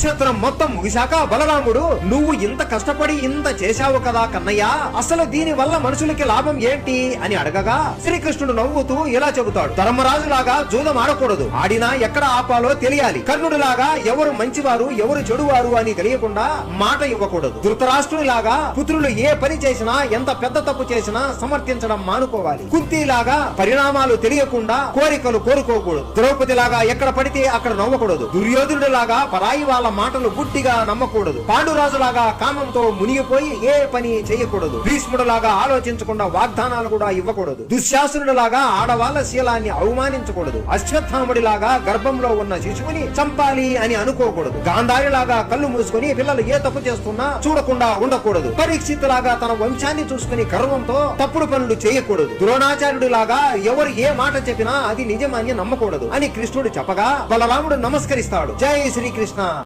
కురుక్షేత్రం మొత్తం ముగిశాక బలరాముడు నువ్వు ఇంత కష్టపడి ఇంత చేశావు కదా కన్నయ్య అసలు దీని వల్ల మనుషులకి లాభం ఏంటి? అని అడగగా శ్రీకృష్ణుడు నవ్వుతూ ఇలా చెబుతాడు ధర్మరాజులాగా జూదం ఆడకూడదు ఆడినా ఎక్కడ ఆపాలో తెలియాలి కర్ణుడిలాగా ఎవరు మంచివారు ఎవరు చెడువారు అని తెలియకుండా మాట ఇవ్వకూడదు ధృతరాష్ట్రునిలాగా పుత్రులు ఏ పని చేసినా ఎంత పెద్ద తప్పు చేసినా సమర్థించడం మానుకోవాలి కుంతిలాగా పరిణామాలు తెలియకుండా కోరికలు కోరుకోకూడదు ద్రౌపది లాగా ఎక్కడ పడితే అక్కడ నవ్వకూడదు దుర్యోధనుడి లాగా పరాయి వాళ్ళ మాటలు గుడ్డిగా నమ్మకూడదు. పాండురాజు లాగా కామంతో మునిగిపోయి ఏ పని చేయకూడదు. భీష్ముడులాగా ఆలోచించకుండా వాగ్దానాలు కూడా ఇవ్వకూడదు. దుశ్శాసనుడు లాగా ఆడవాళ్ళ శీలాన్ని అవమానించకూడదు. అశ్వత్థాముడిలాగా గర్భంలో ఉన్న శిశువుని చంపాలి అని అనుకోకూడదు. గాంధారిలాగా కళ్ళు మూసుకుని పిల్లలు ఏ తప్పు చేస్తున్నా చూడకుండా ఉండకూడదు. పరీక్షిత్ లాగా తన వంశాన్ని చూసుకుని గర్వంతో తప్పుడు పనులు చేయకూడదు. ద్రోణాచార్యుడిలాగా ఎవరు ఏ మాట చెప్పినా అది నిజమని నమ్మకూడదు అని కృష్ణుడు చెప్పగా బలరాముడు నమస్కరిస్తాడు. జై శ్రీకృష్ణ.